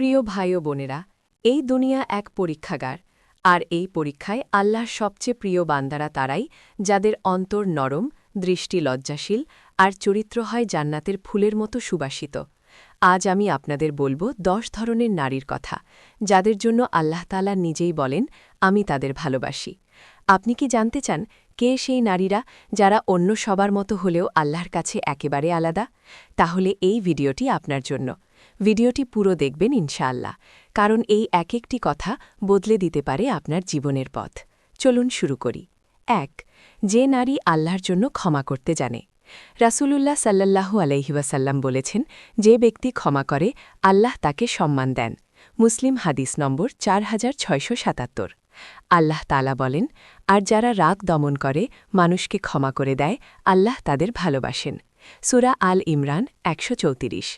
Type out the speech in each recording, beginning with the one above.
প্রিয় ভাই ও বোনেরা, এই দুনিয়া এক পরীক্ষাগার, আর এই পরীক্ষায় আল্লাহর সবচেয়ে প্রিয় বান্দারা তারাই, যাদের অন্তর নরম, দৃষ্টি লজ্জাশীল, আর চরিত্র হয় জান্নাতের ফুলের মতো সুবাসিত। আজ আমি আপনাদের বলব দশ ধরনের নারীর কথা, যাদের জন্য আল্লাহ তালা নিজেই বলেন, আমি তাদের ভালোবাসি। আপনি কি জানতে চান, কে সেই নারীরা যারা অন্য সবার মতো হলেও আল্লাহর কাছে একেবারে আলাদা? তাহলে এই ভিডিওটি আপনার জন্য। ভিডিওটি পুরো দেখবেন ইনশাআল্লাহ, কারণ এই এক একটি কথা বদলে দিতে পারে আপনার জীবনের পথ। চলুন শুরু করি। এক, যে নারী আল্লাহর জন্য ক্ষমা করতে জানে। রাসূলুল্লাহ সাল্লাল্লাহু আলাইহিওয়াসাল্লাম বলেছেন, যে ব্যক্তি ক্ষমা করে, আল্লাহ তাকে সম্মান দেন। মুসলিম হাদিস নম্বর চার হাজার ছয়শো সাতাত্তর। আল্লাহ তালা বলেন, আর যারা রাগ দমন করে, মানুষকে ক্ষমা করে দেয়, আল্লাহ তাদের ভালোবাসেন। সুরা আল ইমরান একশো চৌত্রিশ।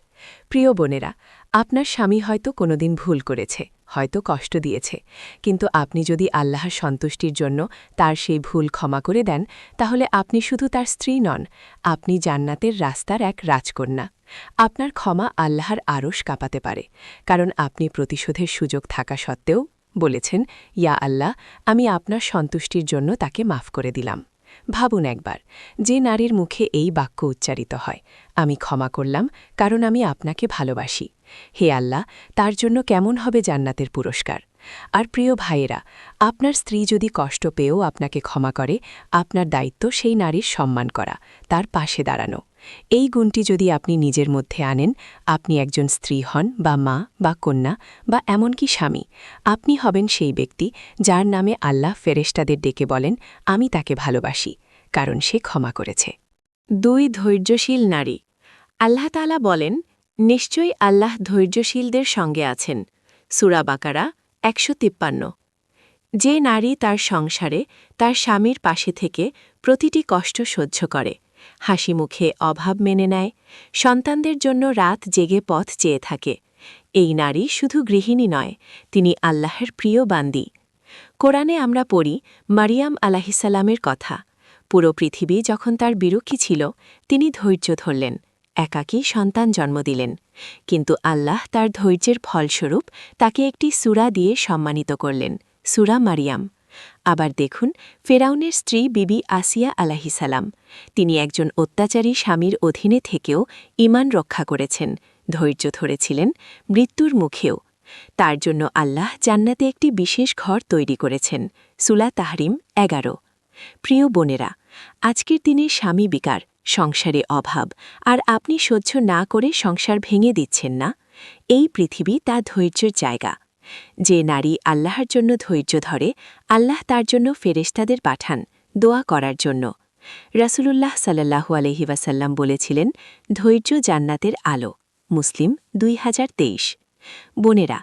প্রিয় বোনেরা, আপনার স্বামী হয়তো কোনোদিন ভুল করেছে, হয়তো কষ্ট দিয়েছে, কিন্তু আপনি যদি আল্লাহর সন্তুষ্টির জন্য তার সেই ভুল ক্ষমা করে দেন, তাহলে আপনি শুধু তার স্ত্রী নন, আপনি জান্নাতের রাস্তার এক রাজকন্যা। আপনার ক্ষমা আল্লাহর আরশ কাঁপাতে পারে, কারণ আপনি প্রতিশোধের সুযোগ থাকা সত্ত্বেও বলেছেন, ইয়া আল্লাহ, আমি আপনার সন্তুষ্টির জন্য তাকে মাফ করে দিলাম। ভাবুন একবার, যে নারীর মুখে এই বাক্য উচ্চারিত হয়। আমি ক্ষমা করলাম, কারণ আমি আপনাকে ভালোবাসি। হে আল্লাহ, তার জন্য কেমন হবে জান্নাতের পুরস্কার? আর প্রিয় ভাইয়েরা, আপনার স্ত্রী যদি কষ্ট পেয়েও আপনাকে ক্ষমা করে, আপনার দায়িত্ব সেই নারীর সম্মান করা, তার পাশে দাঁড়ানো। এই গুণটি যদি আপনি নিজের মধ্যে আনেন, আপনি একজন স্ত্রী হন বা মা বা কন্যা বা এমনকি স্বামী, আপনি হবেন সেই ব্যক্তি যার নামে আল্লাহ ফেরেস্তাদের ডেকে বলেন, আমি তাকে ভালোবাসি, কারণ সে ক্ষমা করেছে। দুই, ধৈর্যশীল নারী। আল্লাহ তালা বলেন, নিশ্চয়ই আল্লাহ ধৈর্যশীলদের সঙ্গে আছেন। সুরা বাকারা একশো তিপ্পান্ন। যে নারী তার সংসারে তার স্বামীর পাশে থেকে প্রতিটি কষ্ট সহ্য করে হাসি মুখে অভাব মেনে নেয়, সন্তানদের জন্য রাত জেগে পথ চেয়ে থাকে। এই নারী শুধু গৃহিণী নয়, তিনি আল্লাহের প্রিয় বান্দি। কোরআনে আমরা পড়ি মারিয়াম আলাহিসাল্লামের কথা। পুরো পৃথিবী যখন তার বিরক্ষী ছিল, তিনি ধৈর্য ধরলেন, একাকী সন্তান জন্ম দিলেন। কিন্তু আল্লাহ তার ধৈর্যের ফলস্বরূপ তাকে একটি সুরা দিয়ে সম্মানিত করলেন, সুরা মারিয়াম। আবার দেখুন, ফেরাউনের স্ত্রী বিবি আসিয়া আলাহিসাল্লাম। তিনি একজন অত্যাচারী স্বামীর অধীনে থেকেও ইমান রক্ষা করেছেন, ধৈর্য ধরেছিলেন, মৃত্যুর মুখেও। তার জন্য আল্লাহ জান্নাতে একটি বিশেষ ঘর তৈরি করেছেন, সুলা তাহরিম এগারো। প্রিয় বোনেরা, আজকের দিনে স্বামী বিকার, সংসারে অভাব, আর আপনি সহ্য না করে সংসার ভেঙে দিচ্ছেন না? এই পৃথিবী তা ধৈর্যের জায়গা। যে নারী আল্লাহর জন্য ধৈর্য ধরে, আল্লাহ তার জন্য ফেরেস্তাদের পাঠান দোয়া করার জন্য। রাসূলুল্লাহ সাল্লাহু আলহি ওয়াসাল্লাম বলেছিলেন, ধৈর্য জান্নাতের আলো। মুসলিম দুই হাজার তেইশ। বোনেরা,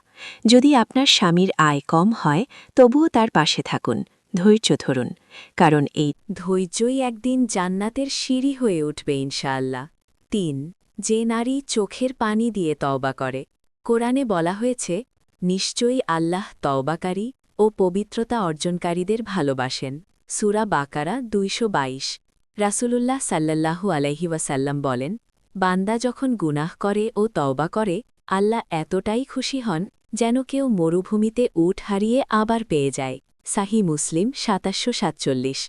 যদি আপনার স্বামীর আয় কম হয়, তবুও তার পাশে থাকুন, ধৈর্য ধরুন, কারণ এই ধৈর্যই একদিন জান্নাতের সিঁড়ি হয়ে উঠবে ইনশাআল্লাহ। তিন, যে নারী চোখের পানি দিয়ে তওবা করে। কোরআনে বলা হয়েছে নিশ্চয়ই আল্লাহ তওবাকারী ও পবিত্রতা অর্জনকারীদের ভালোবাসেন। সুরা বাকারা দুইশো বাইশ। রাসূলুল্লাহ সাল্লাল্লাহু আলাইহি ওয়াসাল্লাম বলেন, বান্দা যখন গুনাহ করে ও তওবা করে, আল্লাহ এতটাই খুশি হন যেন কেউ মরুভূমিতে উঠ হারিয়ে আবার পেয়ে যায়। সাহি মুসলিম সাতাশশো সাতচল্লিশ।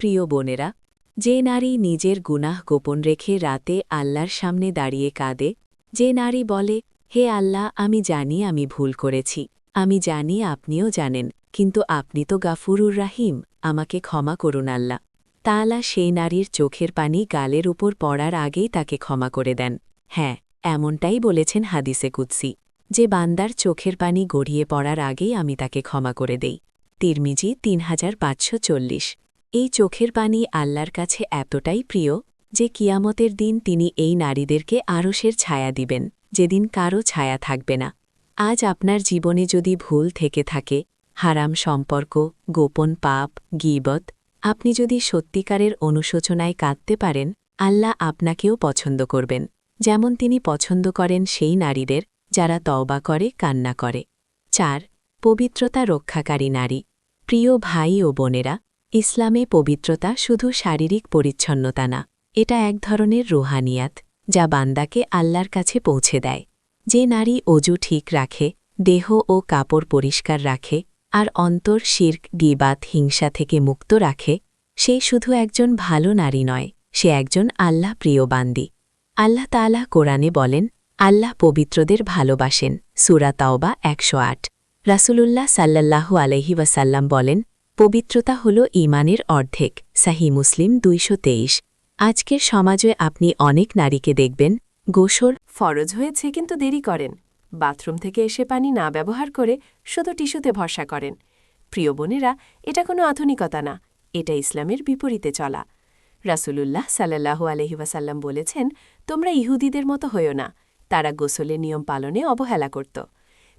প্রিয় বোনেরা, যে নারী নিজের গুনাহ গোপন রেখে রাতে আল্লাহর সামনে দাঁড়িয়ে কাঁদে, যে নারী বলে হে আল্লাহ, আমি জানি আমি ভুল করেছি। আমি জানি আপনিও জানেন, কিন্তু আপনি তো গাফুরুর রাহিম, আমাকে ক্ষমা করুন আল্লাহ। তালা সেই নারীর চোখের পানি গালের উপর পড়ার আগেই তাকে ক্ষমা করে দেন। হ্যাঁ এমনটাই বলেছেন হাদিসে কুৎসি যে বান্দার চোখের পানি গড়িয়ে পড়ার আগেই আমি তাকে ক্ষমা করে দেই। তিরমিজি তিন হাজার পাঁচশো চল্লিশ। এই চোখের পানি আল্লাহর কাছে এতটাই প্রিয় যে কিয়ামতের দিন তিনি এই নারীদেরকে আরশের ছায়া দিবেন। যেদিন কারও ছায়া থাকবে না। আজ আপনার জীবনে যদি ভুল থেকে থাকে, হারাম সম্পর্ক, গোপন পাপ, গিবত, আপনি যদি সত্যিকারের অনুশোচনায় কাঁদতে পারেন, আল্লাহ আপনাকেও পছন্দ করবেন। যেমন তিনি পছন্দ করেন সেই নারীদের, যারা তওবা করে, কান্না করে। চার, পবিত্রতা রক্ষাকারী নারী। প্রিয় ভাই ও বোনেরা, ইসলামে পবিত্রতা শুধু শারীরিক পরিচ্ছন্নতা না, এটা এক ধরনের রুহানিয়াত। যা বান্দাকে আল্লাহর কাছে পৌঁছে দেয়। যে নারী অজু ঠিক রাখে, দেহ ও কাপড় পরিষ্কার রাখে, আর অন্তর শির্ক গিবাত হিংসা থেকে মুক্ত রাখে, সে শুধু একজন ভালো নারী নয়, সে একজন আল্লাহ প্রিয় বান্দি। আল্লাহ তাআলা কোরআনে বলেন, আল্লাহ পবিত্রদের ভালোবাসেন, সুরা তাওবা একশো আট। রাসূলুল্লাহ সাল্লাল্লাহু আলহি ওয়াসাল্লাম বলেন, পবিত্রতা হল ইমানের অর্ধেক, সাহি মুসলিম দুইশ তেইশ। আজকের সমাজে আপনি অনেক নারীকে দেখবেন গোসর ফরজ হয়েছে কিন্তু দেরি করেন। বাথরুম থেকে এসে পানি না ব্যবহার করে শুধু টিস্যুতে ভরসা করেন। প্রিয় বোনেরা, এটা কোনো আধুনিকতা না, এটা ইসলামের বিপরীতে চলা। রাসূলুল্লাহ সাল্লাহু আলহিবাসাল্লাম বলেছেন, তোমরা ইহুদিদের মতো হইও না, তারা গোসলের নিয়ম পালনে অবহেলা করত।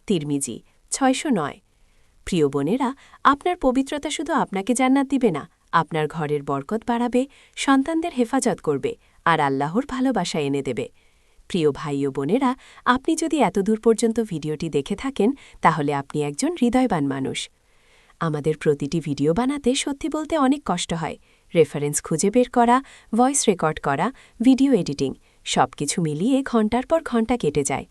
তিরমিজি, ছয়শো নয়। প্রিয় বোনেরা, আপনার পবিত্রতা শুধু আপনাকে জান্নাত দিবে না আপনার ঘরের বরকত বাড়াবে, সন্তানদের হেফাজত করবে আর আল্লাহর ভালোবাসা এনে দেবে। প্রিয় ভাই ও বোনেরা, আপনি যদি এতদূর পর্যন্ত ভিডিওটি দেখে থাকেন, তাহলে আপনি একজন হৃদয়বান মানুষ। আমাদের প্রতিটি ভিডিও বানাতে সত্যি বলতে অনেক কষ্ট হয়। রেফারেন্স খুঁজে বের করা, ভয়েস রেকর্ড করা, ভিডিও এডিটিং সব কিছু মিলিয়ে ঘণ্টার পর ঘণ্টা কেটে যায়।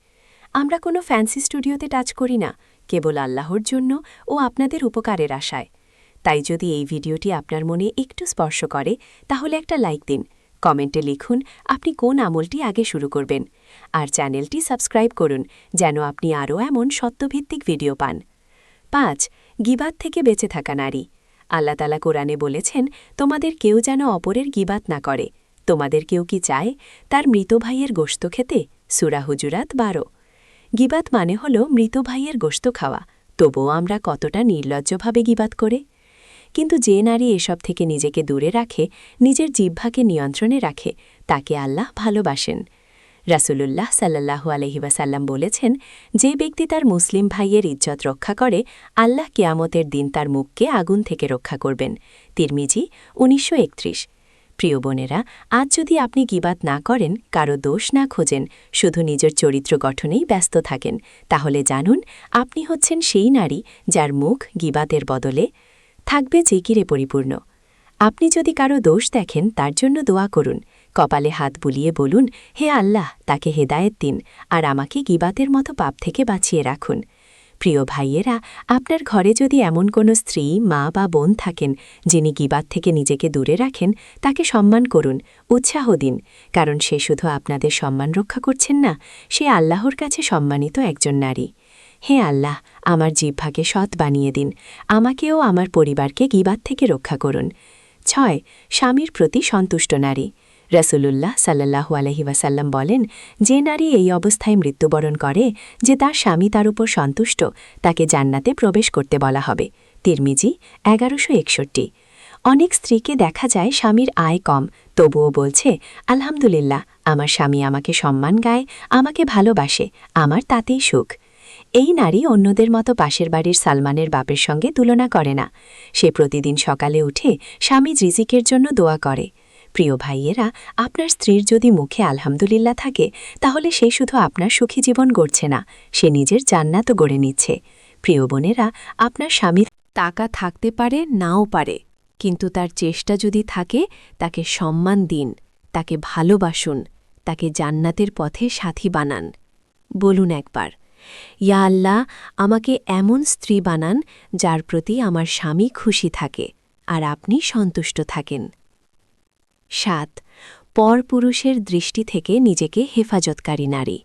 আমরা কোনো ফ্যান্সি স্টুডিওতে টাচ করি না, কেবল আল্লাহর জন্য ও আপনাদের উপকারের আশায়। তাই যদি এই ভিডিওটি আপনার মনে একটু স্পর্শ করে, তাহলে একটা লাইক দিন, কমেন্টে লিখুন আপনি কোন আমলটি আগে শুরু করবেন, আর চ্যানেলটি সাবস্ক্রাইব করুন যেন আপনি আরও এমন সত্যভিত্তিক ভিডিও পান। পাঁচ, গিবাত থেকে বেঁচে থাকা নারী। আল্লাহ তালা কোরআনে বলেছেন, তোমাদের কেউ যেন অপরের গিবাত না করে। তোমাদের কেউ কি চায় তার মৃত ভাইয়ের গোশত খেতে? সুরা হুজুরাত বারো। গিবাত মানে হল মৃত ভাইয়ের গোশত খাওয়া। তবুও আমরা কতটা নির্লজ্জভাবে গিবাত করে? কিন্তু যে নারী এসব থেকে নিজেকে দূরে রাখে, নিজের জিহ্বাকে নিয়ন্ত্রণে রাখে, তাকে আল্লাহ ভালোবাসেন। রাসূলুল্লাহ সাল্লাহু আলহিবাসাল্লাম বলেছেন, যে ব্যক্তি তার মুসলিম ভাইয়ের ইজ্জত রক্ষা করে, আল্লাহ কিয়ামতের দিন তার মুখকে আগুন থেকে রক্ষা করবেন। তিরমিজি, উনিশশো একত্রিশ। প্রিয় বোনেরা, আজ যদি আপনি গিবাত না করেন, কারও দোষ না খোঁজেন, শুধু নিজের চরিত্র গঠনেই ব্যস্ত থাকেন, তাহলে জানুন, আপনি হচ্ছেন সেই নারী যার মুখ গিবাতের বদলে থাকবে জিকিরে পরিপূর্ণ। আপনি যদি কারও দোষ দেখেন, তার জন্য দোয়া করুন। কপালে হাত বুলিয়ে বলুন, হে আল্লাহ, তাকে হেদায়েত দিন আর আমাকে গিবাতের মতো পাপ থেকে বাঁচিয়ে রাখুন। প্রিয় ভাইয়েরা, আপনার ঘরে যদি এমন কোনো স্ত্রী, মা বা বোন থাকেন, যিনি গিবাত থেকে নিজেকে দূরে রাখেন, তাকে সম্মান করুন, উৎসাহ দিন। কারণ সে শুধু আপনাদের সম্মান রক্ষা করছেন না, সে আল্লাহর কাছে সম্মানিত একজন নারী। হে আল্লাহ, আমার জিহ্বাকে সৎ বানিয়ে দিন। আমাকেও আমার পরিবারকে গিবাত থেকে রক্ষা করুন। ছয়, স্বামীর প্রতি সন্তুষ্ট নারী। রসুলুল্লাহ সাল্লাহু আলহি ওয়াসাল্লাম বলেন, যে নারী এই অবস্থায় মৃত্যুবরণ করে, যে তার স্বামী তার উপর সন্তুষ্ট, তাকে জান্নাতে প্রবেশ করতে বলা হবে। তিরমিজি, এগারোশো একষট্টি। অনেক স্ত্রীকে দেখা যায় স্বামীর আয় কম, তবুও বলছে, আলহামদুলিল্লাহ, আমার স্বামী আমাকে সম্মান গায়, আমাকে ভালোবাসে, আমার তাতেই সুখ। এই নারী অন্যদের মতো পাশের বাড়ির সালমানের বাপের সঙ্গে তুলনা করে না। সে প্রতিদিন সকালে উঠে স্বামী রিজিকের জন্য দোয়া করে। প্রিয় ভাইয়েরা, আপনার স্ত্রীর যদি মুখে আলহামদুলিল্লাহ থাকে, তাহলে সে শুধু আপনার সুখী জীবন গড়ছে না, সে নিজের জান্নাতও গড়ে নিচ্ছে। প্রিয় বোনেরা, আপনার স্বামীর টাকা থাকতে পারে, নাও পারে, কিন্তু তার চেষ্টা যদি থাকে, তাকে সম্মান দিন, তাকে ভালোবাসুন, তাকে জান্নাতের পথে সাথী বানান। বলুন একবার ইয়া আল্লাহ, আমাকে এমন স্ত্রী বানান যার প্রতি আমার স্বামী খুশি থাকে আর আপনি সন্তুষ্ট থাকেন। সাত পরপুরুষের দৃষ্টি থেকে নিজেকে হেফাজতকারী নারী।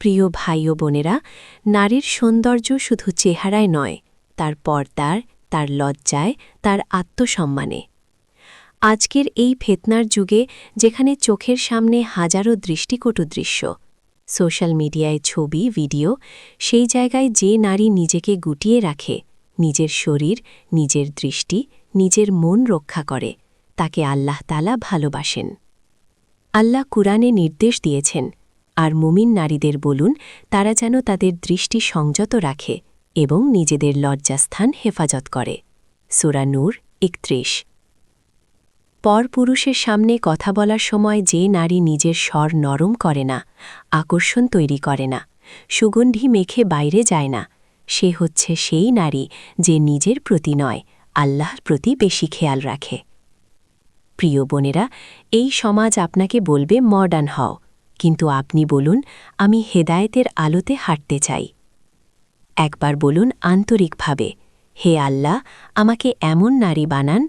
প্রিয় ভাই ও বোনেরা, নারীর সৌন্দর্য শুধু চেহারায় নয়, তার পর্দার, তার লজ্জায়, তার আত্মসম্মানে। আজকের এই ফেতনার যুগে যেখানে চোখের সামনে হাজারো দৃষ্টিকটু দৃশ্য সোশ্যাল মিডিয়ায় ছবি, ভিডিও, সেই জায়গায় যে নারী নিজেকে গুটিয়ে রাখে, নিজের শরীর, নিজের দৃষ্টি, নিজের মন রক্ষা করে, তাকে আল্লাহ তালা ভালোবাসেন। আল্লাহ কুরআনে নির্দেশ দিয়েছেন, আর মুমিন নারীদের বলুন, তারা যেন তাদের দৃষ্টি সংযত রাখে এবং নিজেদের লজ্জাস্থান হেফাজত করে। সুরা নূর একত্রিশ। পরপুরুষের সামনে কথা বলার সময় যে নারী নিজের স্বর নরম করে না, আকর্ষণ তৈরি করে না, সুগন্ধি মেখে বাইরে যায় না, সে হচ্ছে সেই নারী যে নিজের প্রতি নয়, আল্লাহর প্রতি বেশি খেয়াল রাখে। প্রিয় বোনেরা, এই সমাজ আপনাকে বলবে, মডার্ন হও। কিন্তু আপনি বলুন, আমি হেদায়েতের আলোতে হাঁটতে চাই। একবার বলুন আন্তরিকভাবে, হে আল্লাহ, আমাকে এমন নারী বানান